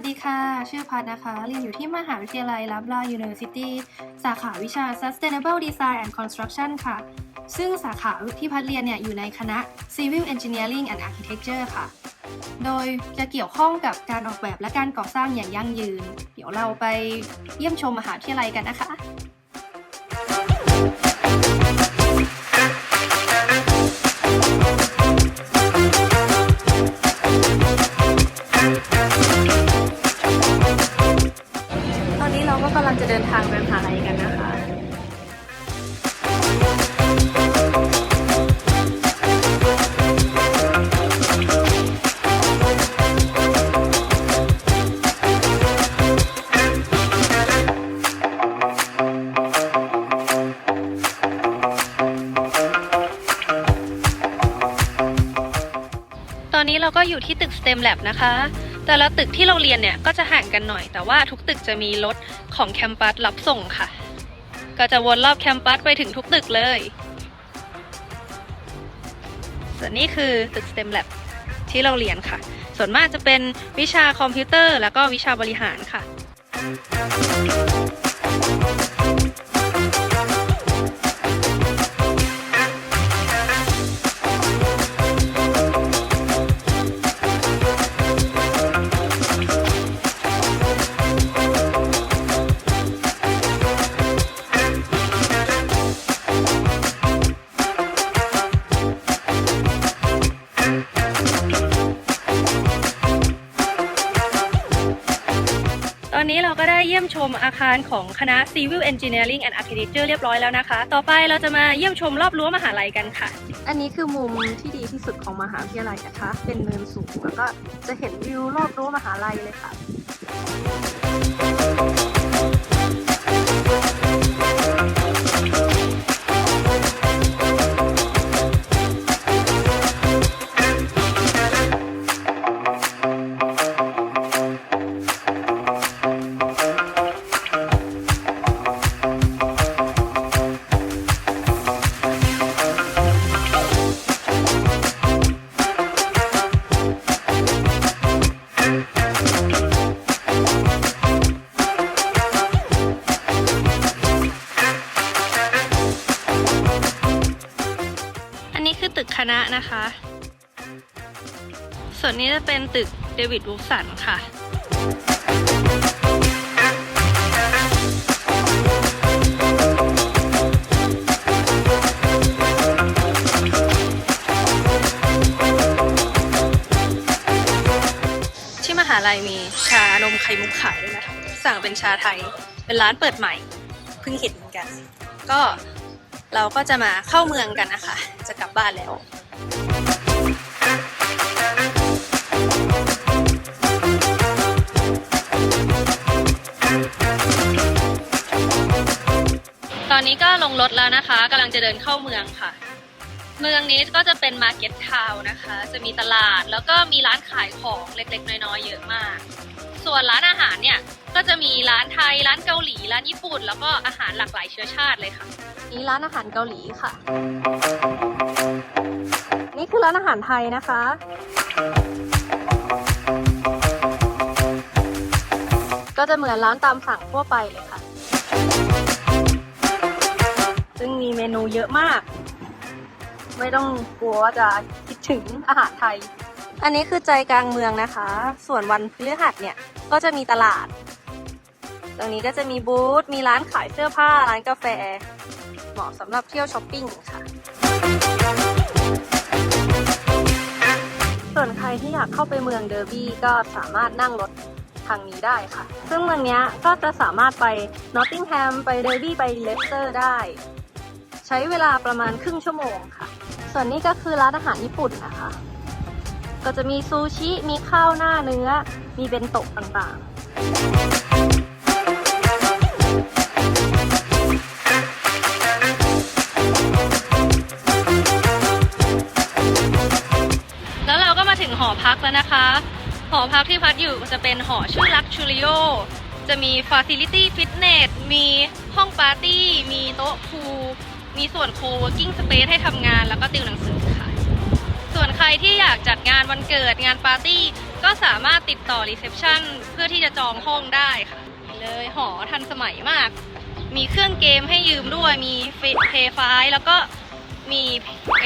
วัสดีค่ะ ชื่อพัดนะคะเรียนอยู่ที่มหาวิทยาลัยลับลา University สาขาวิชา Sustainable Design and Construction ค่ะ ซึ่งสาขาที่พัดเรียนเนี่ยอยู่ในคณะ Civil Engineering and Architecture ค่ะ โดยจะเกี่ยวข้องกับการออกแบบและการก่อสร้างอย่างยั่งยืน เดี๋ยวเราไปเยี่ยมชมมหาวิทยาลัยกันนะคะ เราก็อยู่ที่ตึก STEM Lab นะคะ แต่ละตึกที่เราเรียนเนี่ยก็จะห่างกันหน่อย แต่ว่าทุกตึกจะมีรถของแคมปัสรับส่งค่ะ ก็จะวนรอบแคมปัสไปถึงทุกตึกเลยส่วนนี้คือตึก STEM Lab ที่เราเรียนค่ะ ส่วนมากจะเป็นวิชาคอมพิวเตอร์ แล้วก็วิชาบริหารค่ะ ได้เยี่ยมชมอาคารของคณะ Civil Engineering and Architecture เรียบร้อยแล้วนะคะ ต่อไปเราจะมาเยี่ยมชมรอบรั้วมหาลัยกันค่ะ อันนี้คือมุมที่ดีที่สุดของมหาวิทยาลัยนะคะ เป็นเนินสูงแล้วก็จะเห็นวิวรอบรั้วมหาลัยเลยค่ะ นะคะ ส่วนนี้จะเป็นตึกเดวิดวูฟสันค่ะ ที่มหาลัยมีชานมไข่มุกขายด้วยนะคะ สั่งเป็นชาไทย เป็นร้านเปิดใหม่ เพิ่งเห็นเหมือนกัน ก็เราก็จะมาเข้าเมืองกันนะคะ จะกลับบ้านแล้ว ตอนนี้ก็ลงรถแล้วนะคะกำลังจะเดินเข้าเมืองค่ะ เมืองนี้ก็จะเป็นมาร์เก็ตทาวน์นะคะ จะมีตลาดแล้วก็มีร้านขายของเล็กๆ น้อยๆเยอะมาก ส่วนร้านอาหารเนี่ยก็จะมีร้านไทยร้านเกาหลี ร้านญี่ปุ่น แล้วก็อาหารหลากหลายเชื้อชาติเลยค่ะ นี่ร้านอาหารเกาหลีค่ะ คือร้านอาหารไทยนะคะ ก็จะเหมือนร้านตามสั่งทั่วไปเลยค่ะ ซึ่งมีเมนูเยอะมาก ไม่ต้องกลัวว่าจะคิดถึงอาหารไทย อันนี้คือใจกลางเมืองนะคะ ส่วนวันพฤหัสเนี่ยก็จะมีตลาด ตรงนี้ก็จะมีบูธ มีร้านขายเสื้อผ้า ร้านกาแฟ เหมาะสำหรับเที่ยวช้อปปิ้งค่ะ ส่วนใครที่อยากเข้าไปเมืองเดอร์บี้ก็สามารถนั่งรถทางนี้ได้ค่ะ ซึ่งเมืองนี้ก็จะสามารถไปนอตติงแฮมไปเดอร์บี้ไปเลสเตอร์ได้ ใช้เวลาประมาณครึ่งชั่วโมงค่ะ ส่วนนี้ก็คือร้านอาหารญี่ปุ่นนะคะ ก็จะมีซูชิ มีข้าวหน้าเนื้อ มีเบนโตะต่างๆ พักแล้วนะคะ หอพักที่พักอยู่จะเป็นหอชื่อลักชูริโอจะมี Facility Fitness มีห้องปาร์ตี้ มีโต๊ะพูมีส่วน Co-working Space ให้ทำงานแล้วก็ติวหนังสือค่ะ ส่วนใครที่อยากจัดงานวันเกิดงานปาร์ตี้ ก็สามารถติดต่อรีเซพชันเพื่อที่จะจองห้องได้ค่ะ เลยหอทันสมัยมาก มีเครื่องเกมให้ยืมด้วย มีเพย์ไฟแล้วก็มี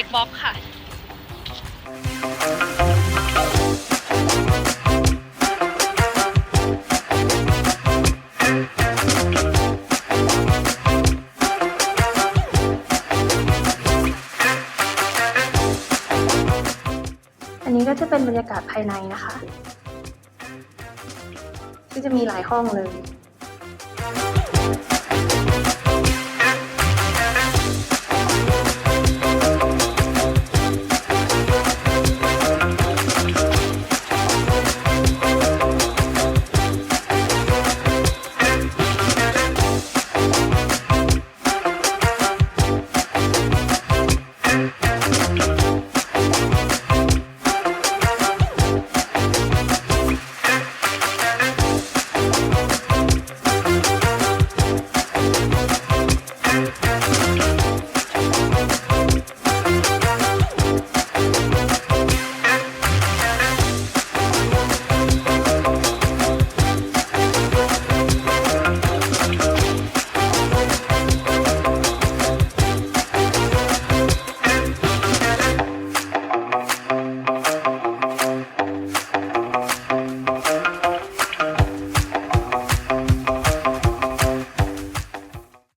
Xbox ค่ะ เป็นบรรยากาศภายในนะคะ ก็จะมีหลายห้องเลย